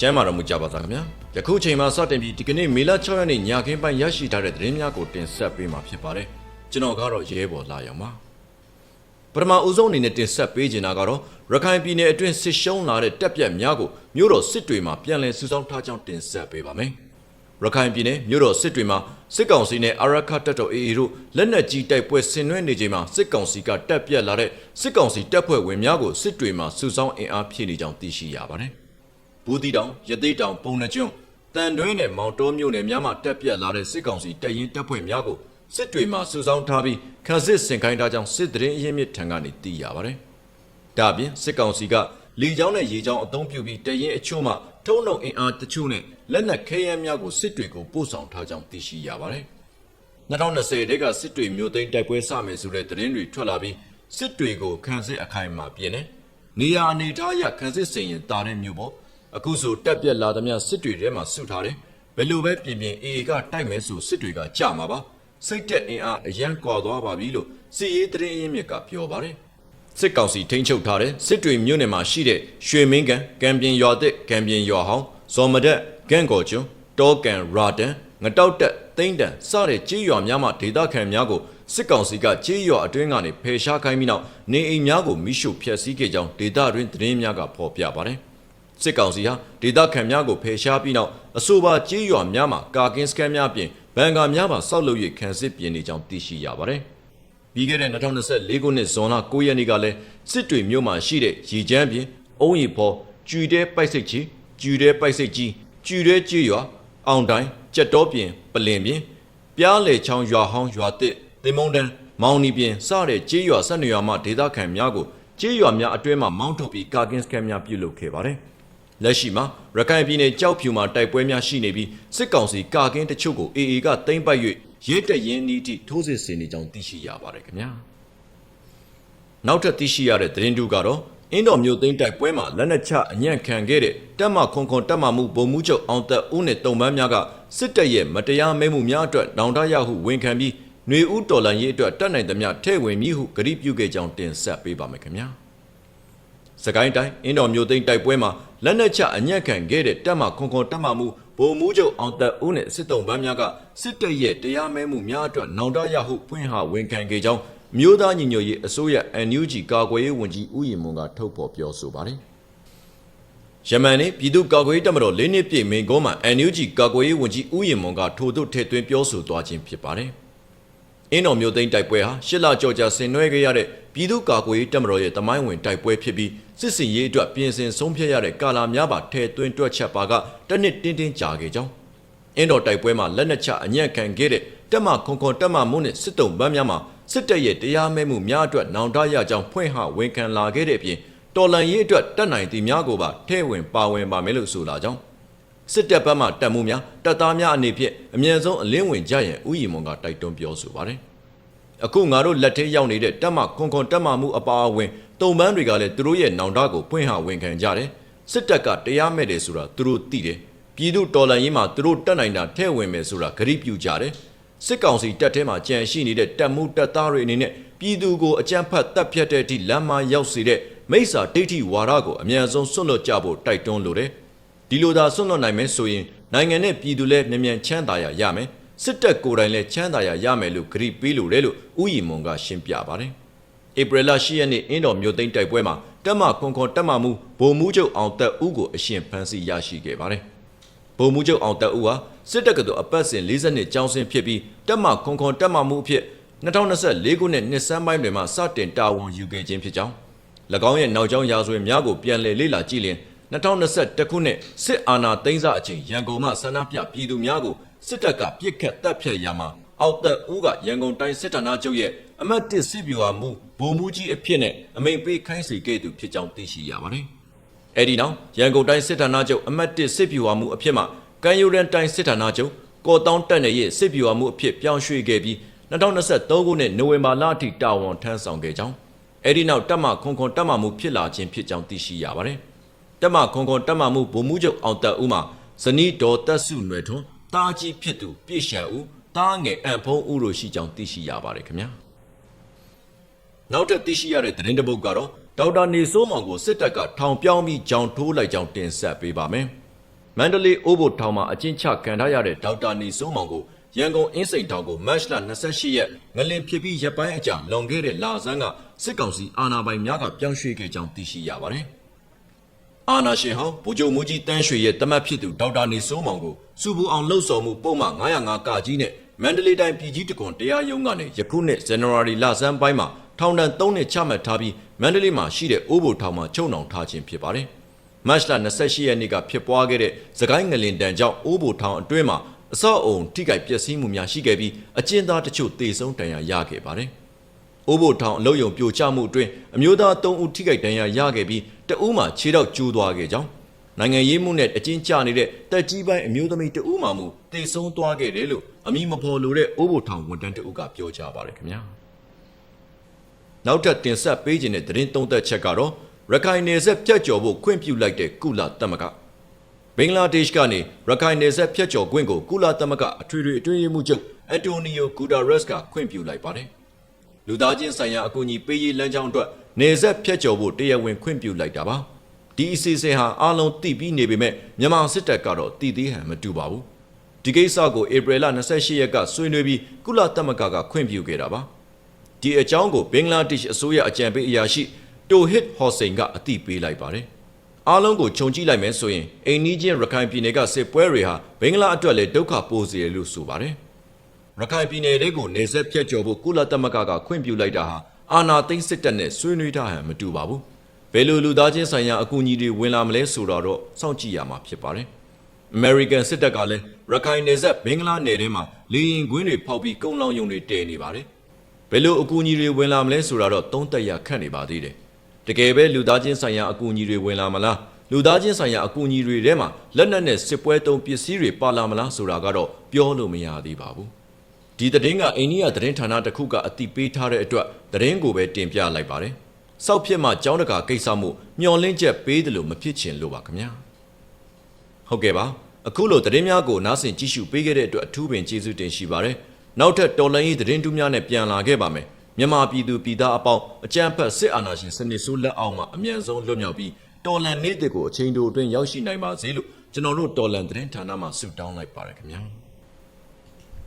ကျမ်းမာတော်မူကြပါသားခင်ဗျာယခုချိန်မှာစတင်ပြီးဒီကနေ့မေလ6ရက်နေ့ညခင်းပိုင်းရရှိထားတဲ့သတင်းများကိုတင်ဆက်ပေးမှာဖြစ်ပါတယ်ကျွန်တော်ကတော့ရဲဘော်လာရောင်ပါပထမဦးဆုံးအနေနဲ့တင်ဆက်ပေးချင်တာကတော့ရခိုင်ပြည်နယ်အတွင်းစစ်ရှုံးလာတဲ့တပ်ပြတ်များကိုမြို့တော်စစ်တွေမှာပြန်လည်စုဆောင်းထားကြောင်းတင်ဆက်ပေးပါမယ်ရခိုင်ပြည်နယ်မြို့တော်စစ်တွေမှာစစ်ကောင်စီနဲ့အာရခတပ်တော် AA တို့လက်နက်ကြီးတိုက်ပွဲဆင်နွှဲနေချိန်မှာစစ်ကောင်စီကတပ်ပြတ်လာတဲ့စစ်ကောင်စီတပ်ဖွဲ့ဝင်များကိုစစ်တွေမှာစုဆောင်းအင်အားဖြည့်နေကြောင်းသိရှိရပါတယ်။ ဘူးတီတောင်ရသေးတောင်ပုံနှကျွန်းတန်တွင်းနဲ့မောင်တောမြို့နယ်များမှာတပ်ပြတ်လာတဲ့စစ်ကောင်စီတပ်ရင်းတပ်ဖွဲ့များကိုစစ်တွေမှာစုဆောင်းထားပြီးခန်းစစ်စင်ခိုင်းထားကြောင်းစစ်တရင်အရင်းမြစ်ထံကနေသိရပါတယ်။ဒါအပြင်စစ်ကောင်စီကလေကြောင်းနဲ့ရေကြောင်းအသုံးပြုပြီးတရင်အချို့မှထုံးနှုံအင်အားတချို့နဲ့လက်နက်ခဲယမ်းများကိုစစ်တွေကိုပို့ဆောင်ထားကြောင်းသိရှိရပါတယ်။2020တက်ကစစ်တွေမျိုးသိန်းတိုက်ပွဲစမယ်ဆိုတဲ့သတင်းတွေထွက်လာပြီးစစ်တွေကိုခန်းစစ်အခိုင်အမာပြင်နေနေရာအနေထားအရခန်းစစ်စင်ရင်တာတဲ့မျိုးပေါ့ အခုဆိုတက်ပြက်လာသမျှစစ်တွေထဲမှာစုထားတယ်ဘယ်လိုပဲပြင်ပြင်အေအေကတိုက်မယ်ဆိုစစ်တွေကကြမှာပါစိတ်တက်အင်အားအရန်ကွာသွားပါပြီလို့စစ်ရေးသတင်းအရင်းမြစ်ကပြောပါတယ်စစ်ကောင်စီထိန်းချုပ်ထားတဲ့စစ်တွေမြို့နယ်မှာရှိတဲ့ရွှေမင်းကန်ကံပြင်ရွာသစ်ကံပြင်ရွာဟောင်းဇော်မဒက်ဂန့်ကော်ကျွန်းတောကန်ရာတန်ငတောက်တက်သိန်းတန်စတဲ့ကြေးရွာများမှဒေသခံများကိုစစ်ကောင်စီကကြေးရွာအတွင်းကနေဖယ်ရှားခိုင်းပြီးနောက်နေအိမ်များကိုမိရှုဖျက်ဆီးခဲ့ကြောင်းဒေသတွင်းသတင်းများကဖော်ပြပါတယ် စစ်ကောင်စီဟာဒေသခံများကိုဖယ်ရှားပြီးနောက်အဆိုပါကြေးရွာများမှာကာကင်းစကန်များပြင်ဘန်ကာများပါစောက်လုပ်၍ခံစစ်ပြင်နေကြောင်းသိရှိရပါတယ်ပြီးခဲ့တဲ့2024ခုနှစ်ဇွန်လ9ရက်နေ့ကလည်းစစ်တွေမြို့မှာရှိတဲ့ရေချမ်းပြင်အုံးရီဖော်ကျူတဲပိုက်စိတ်ကြီးကျူတဲပိုက်စိတ်ကြီးကျူတဲကြီးရွာအောင်တိုင်းကြက်တော်ပြင်ပလင်ပြင်ပြားလေချောင်းရွာဟောင်းရွာတစ်တင်မုံတန်းမောင်နီပြင်စတဲ့ကြေးရွာဆက်နေရွာမှဒေသခံများကိုကြေးရွာများအတွင်းမှာမောင်းထုတ်ပြီးကာကင်းစကန်များပြုလုပ်ခဲ့ပါတယ် လက်ရှိမှာရခိုင်ပြည်နယ်ကြောက်ဖြူမှာတိုက်ပွဲများရှိနေပြီးစစ်ကောင်စီကာကင်းတချို့ကို AA ကသိမ်းပိုက်၍ရဲတပ်ရင်းနီးတိထိုးစစ်ဆင်နေကြောင်းသိရှိရပါတယ်ခင်ဗျာနောက်ထပ်သိရှိရတဲ့သတင်းတူကတော့အင်းတော်မျိုးသိန်းတိုက်ပွဲမှာလက်နက်ချအညံ့ခံခဲ့တဲ့တပ်မခွန်ခွန်တပ်မမှုဗိုလ်မှူးချုပ်အောင်သက်ဦးနဲ့တုံပန်းများကစစ်တပ်ရဲ့မတရားမဲမှုများအတွက်နောင်တရဟုဝန်ခံပြီးຫນွေဦးတော်လန်ရေးအတွက်တတ်နိုင်သမျှထဲ့ဝင်မိဟုဂရုပြုခဲ့ကြောင်းတင်ဆက်ပေးပါမယ်ခင်ဗျာစကိုင်းတိုင်းအင်းတော်မျိုးသိန်းတိုက်ပွဲမှာ လက်နက်ချအညံ့ခံခဲ့တဲ့တပ်မခွန်ခွန်တပ်မမှုဗိုလ်မှူးချုပ်အောင်သက်ဦးနဲ့စစ်တုံးပန်းများကစစ်တပ်ရဲ့တရားမဲမှုများအတွက်နောင်တရဟုဖွင့်ဟဝန်ခံခဲ့ကြောင်းမြို့သားညီညွတ်ရေးအစိုးရ NUG ကာကွယ်ရေးဝန်ကြီးဦးရင်မွန်ကထုတ်ဖော်ပြောဆိုပါတယ်။ယမန်နေ့ပြည်သူ့ကာကွယ်ရေးတပ်မတော်၄နှစ်ပြည့်မိန်ကုန်းမှာ NUG ကာကွယ်ရေးဝန်ကြီးဦးရင်မွန်ကထို့သို့ထည့်သွင်းပြောဆိုသွားခြင်းဖြစ်ပါတယ်။ အင်းတော်မျိုးသိန်းတိုက်ပွဲဟာရှစ်လကြော်ကြာဆင်နွှဲခဲ့ရတဲ့ပြည်သူ့ကာကွယ်ရေးတပ်မတော်ရဲ့တမိုင်းဝင်တိုက်ပွဲဖြစ်ပြီးစစ်စင်ရေးအတွက်ပြင်ဆင်ဆုံးဖြတ်ရတဲ့ကာလာများပါထဲသွင်းတွက်ချက်ပါကတစ်နှစ်တင်းတင်းကြာခဲ့ကြောင်းအင်းတော်တိုက်ပွဲမှာလက်နက်ချအညံ့ခံခဲ့တဲ့တက်မခွန်ခွန်တက်မမုန်းနဲ့စစ်တုံးပန်းများမှာစစ်တပ်ရဲ့တရားမဲမှုများအတွက်နောင်တရကြောင်းဖွင့်ဟဝန်ခံလာခဲ့တဲ့အပြင်တော်လန်ရေးအတွက်တက်နိုင်သည်များကိုပါထဲဝင်ပါဝင်ပါမယ်လို့ဆိုလာကြောင်း စစ်တပ်ဘက်မှတပ်မှုများတပ်သားများအနေဖြင့်အမြင့်ဆုံးအလင်းဝင်ကြရန်ဥယျာဉ်မွန်ကတိုက်တွန်းပြောဆိုပါတယ်။အခုငါတို့လက်ထဲရောက်နေတဲ့တပ်မခွန်ခွန်တပ်မမှုအပါအဝင်တုံပန်းတွေကလည်းသူတို့ရဲ့နောင်တကိုဖွင့်ဟဝန်ခံကြတယ်။စစ်တပ်ကတရားမဲ့တယ်ဆိုတာသူတို့သိတယ်။ပြည်သူတော်လှန်ရေးမှာသူတို့တက်နိုင်တာထဲ့ဝင်မယ်ဆိုတာဂရုပြုကြတယ်။စစ်ကောင်စီတပ်ထဲမှာကြံရှိနေတဲ့တပ်မှုတပ်သားတွေအနေနဲ့ပြည်သူကိုအကြမ်းဖက်တပ်ဖြတ်တဲ့အထိလမ်းမရောက်စေတဲ့မိစ္ဆာဒိဋ္ဌိဝါဒကိုအမြန်ဆုံးဆွတ်လွတ်ကြဖို့တိုက်တွန်းလိုတယ်။ ဒီလိုသာဆွန့်လွတ်နိုင်မယ်ဆိုရင်နိုင်ငံနဲ့ပြည်သူလည်းမြန်မြန်ချမ်းသာရရမယ်စစ်တပ်ကိုယ်တိုင်လည်းချမ်းသာရရမယ်လို့ဂရုပေးလိုတယ်လို့ဥယျာဉ်မွန်ကရှင်းပြပါတယ်ဧပြီလ10ရက်နေ့အင်းတော်မြို့သိမ်းတိုက်ပွဲမှာတက်မခွန်ခွန်တက်မမှုဗိုလ်မှူးချုပ်အောင်တက်ဦးကိုအရှင်ဖမ်းဆီးရရှိခဲ့ပါတယ်ဗိုလ်မှူးချုပ်အောင်တက်ဦးဟာစစ်တပ်ကတော်အပတ်စဉ်40နှစ်ကျောင်းဆင်းဖြစ်ပြီးတက်မခွန်ခွန်တက်မမှုအဖြစ်2024ခုနှစ်နှစ်စမ်းပိုင်းတွင်မှစတင်တာဝန်ယူခဲ့ခြင်းဖြစ်ကြောင်း၎င်းရဲ့နောက်ကျောင်းရာဇဝင်များကိုပြန်လည်လေ့လာကြည့်လျင် 2021ခုနှစ်စစ်အာဏာသိမ်းစအချိန်ရန်ကုန်မှဆန္ဒပြပြည်သူများကိုစစ်တပ်ကပြစ်ခတ်တပ်ဖြတ်ရာမှာအောက်သက်ဦးကရန်ကုန်တိုင်းစစ်ဌာနချုပ်ရဲ့အမတ်တစ်စစ်ဗျူဟာမှုဗိုလ်မှူးကြီးအဖြစ်နဲ့အမိန်ပေးခိုင်းစေခဲ့သူဖြစ်ကြောင်းသိရှိရပါတယ်။အဲဒီနောက်ရန်ကုန်တိုင်းစစ်ဌာနချုပ်အမတ်တစ်စစ်ဗျူဟာမှုအဖြစ်မှကံယူရန်တိုင်းစစ်ဌာနချုပ်ကော်တောင်းတက်နယ်ရဲ့စစ်ဗျူဟာမှုအဖြစ်ပြောင်းရွှေ့ခဲ့ပြီး2023ခုနှစ်နိုဝင်ဘာလအထိတာဝန်ထမ်းဆောင်ခဲ့ကြောင်းအဲဒီနောက်တက်မခွန်ခွန်တက်မမှုဖြစ်လာခြင်းဖြစ်ကြောင်းသိရှိရပါတယ်။ တက်မခွန်ခွန်တက်မမှုဗိုလ်မှူးချုပ်အောင်တက်ဦးမှာဇနီးဒေါ်တက်စုနွယ်ထွန်းတာကြီးဖြစ်သူပြည့်ရှံဦးတားငယ်အံဖုံးဦးတို့ရှိကြောင်းသိရှိရပါတယ်ခင်ဗျာ။နောက်ထပ်သိရှိရတဲ့သတင်းတစ်ပုဒ်ကတော့ဒေါက်တာနေစိုးမောင်ကိုစစ်တပ်ကထောင်ပြောင်းပြီးကြောင်ထိုးလိုက်ကြောင်းတင်ဆက်ပေးပါမယ်။မန္တလေးအိုးဘိုထောင်မှာအကျဉ်းချခံထားရတဲ့ဒေါက်တာနေစိုးမောင်ကိုရန်ကုန်အင်းစိန်ထောင်ကိုမတ်လ28ရက်ငလင်ဖြစ်ပြီးရပ်ပိုင်းအကြာလွန်ခဲ့တဲ့လာဆန်းကစစ်ကောင်စီအာဏာပိုင်များကပြောင်းရွှေ့ခဲ့ကြောင်းသိရှိရပါတယ်။ အာဏာရှင်ဟောင်းဗိုလ်ချုပ်မူကြီးတန်းရွှေရဲ့တမတ်ဖြစ်သူဒေါက်တာနေစိုးမောင်ကိုစုပူအောင်လှုပ်ဆော်မှုပုံမှန်905ကကြီးနဲ့မန္တလေးတိုင်းပြည်ကြီးတကွန်တရားရုံးကနေယခုနှစ်ဇန်နဝါရီလဆန်းပိုင်းမှာထောင်ဒဏ်3နှစ်ချမှတ်ထားပြီးမန္တလေးမှာရှိတဲ့အိုးဘိုထောင်မှာချုပ်နှောင်ထားခြင်းဖြစ်ပါတယ်။မတ်လ28ရက်နေ့ကဖြစ်ပွားခဲ့တဲ့သခိုင်းငလင်တန်ကြောင့်အိုးဘိုထောင်အတွင်းမှာအဆောက်အုံထိခိုက်ပျက်စီးမှုများရှိခဲ့ပြီးအကျဉ်းသားတချို့တေဆုံးဒဏ်ရာရခဲ့ပါတယ်။ အိုးဘိုထောင်အလုတ်ယုံပြိုကျမှုအတွင်းအမျိုးသား3ဦးထိခိုက်ဒဏ်ရာရခဲ့ပြီးတအူးမှာခြေထောက်ကျိုးသွားခဲ့ကြောင်းနိုင်ငံရေးမှုနဲ့အကျဉ်းချနေတဲ့တက်ကြီးပိုင်းအမျိုးသမီးတအူးမှမူတေဆုံးသွားခဲ့တယ်လို့အမည်မဖော်လိုတဲ့အိုးဘိုထောင်ဝန်တန်းတအူးကပြောကြားပါတယ်ခင်ဗျာ။နောက်ထပ်တင်ဆက်ပေးခြင်းတဲ့သတင်းသုံးသက်ချက်ကတော့ရခိုင်နယ်စပ်ဖြတ်ကျော်ဖို့ခွင့်ပြုလိုက်တဲ့ကုလသမဂ္ဂဘင်္ဂလားဒေ့ရှ်ကနေရခိုင်နယ်စပ်ဖြတ်ကျော်ခွင့်ကိုကုလသမဂ္ဂအထွေထွေအတွင်းရေးမှူးချုပ်အန်တိုနီယိုဂူတာရက်စ်ကခွင့်ပြုလိုက်ပါတယ်။ လူသားချင်းဆိုင်ရာအကူအညီပေးရေးလမ်းကြောင်းအတွက်နယ်စပ်ဖြတ်ကျော်ဖို့တရားဝင်ခွင့်ပြုလိုက်တာပါ။ဒီအစီအစဉ်ဟာအားလုံးသိပြီးနေပေမဲ့မြန်မာစစ်တပ်ကတော့တည်သေးဟန်မတူပါဘူး။ဒီကိစ္စကိုဧပြီလ28ရက်ကဆွေးနွေးပြီးကုလသမဂ္ဂကခွင့်ပြုခဲ့တာပါ။ဒီအကြောင်းကိုဘင်္ဂလားဒေ့ရှ်အစိုးရအကြံပေးအရာရှိတိုဟစ်ဟော့စိန်ကအသိပေးလိုက်ပါတယ်။အားလုံးကိုခြုံကြည့်လိုက်မယ်ဆိုရင်အိန္ဒိချင်းရခိုင်ပြည်နယ်ကစစ်ပွဲတွေဟာဘင်္ဂလားအတွက်လည်းဒုက္ခပိုးစေတယ်လို့ဆိုပါတယ်။ ရခိုင်ပြည်နယ်တွေကိုနေဆက်ဖြတ်ကျော်ဖို့ကုလသမဂ္ဂကခွင့်ပြုလိုက်တာဟာအာဏာသိမ်းစစ်တပ်နဲ့ဆွေးနွေးထားဟန်မတူပါဘူး။ဘယ်လိုလူသားချင်းဆိုင်ရာအကူအညီတွေဝင်လာမလဲဆိုတော့စောင့်ကြည့်ရမှာဖြစ်ပါတယ်။ American စစ်တပ်ကလည်းရခိုင်နယ်စပ်ဘင်္ဂလားနယ်ထဲမှာလေရင်ကွင်းတွေဖောက်ပြီးကုန်းလောင်ယုံတွေတည်နေပါတယ်။ဘယ်လိုအကူအညီတွေဝင်လာမလဲဆိုတော့သုံးသက်ရခန့်နေပါသေးတယ်။တကယ်ပဲလူသားချင်းဆိုင်ရာအကူအညီတွေဝင်လာမလားလူသားချင်းဆိုင်ရာအကူအညီတွေထဲမှာလက်နက်နဲ့စစ်ပွဲတုံးပစ္စည်းတွေပါလာမလားဆိုတာကတော့ပြောလို့မရသေးပါဘူး။ ဒီသတင်းကအိန္ဒိယသတင်းဌာနတစ်ခုကအတိပေးထားတဲ့အတွက်သတင်းကိုပဲတင်ပြလိုက်ပါတယ်။စောက်ဖြစ်မှကြောင်းတကာကိစ္စမှုမျော်လင့်ချက်ပေးတယ်လို့မဖြစ်ချင်လို့ပါခင်ဗျာ။ဟုတ်ကဲ့ပါအခုလိုသတင်းများကိုနားဆင်ကြည့်ရှုပေးခဲ့တဲ့အတွက်အထူးပင်ကျေးဇူးတင်ရှိပါတယ်။နောက်ထပ်တော်လန်ရေးသတင်းတူးများနဲ့ပြန်လာခဲ့ပါမယ်။မြန်မာပြည်သူပြည်သားအပေါင်းအကြမ်းဖက်စစ်အာဏာရှင်စနစ်ဆိုးလက်အောက်မှာအမြန်ဆုံးလွတ်မြောက်ပြီးတော်လန်နေ့တွေကိုအချိန်တိုအတွင်းရောက်ရှိနိုင်ပါစေလို့ကျွန်တော်တို့တော်လန်သတင်းဌာနမှဆုတောင်းလိုက်ပါရခင်ဗျာ။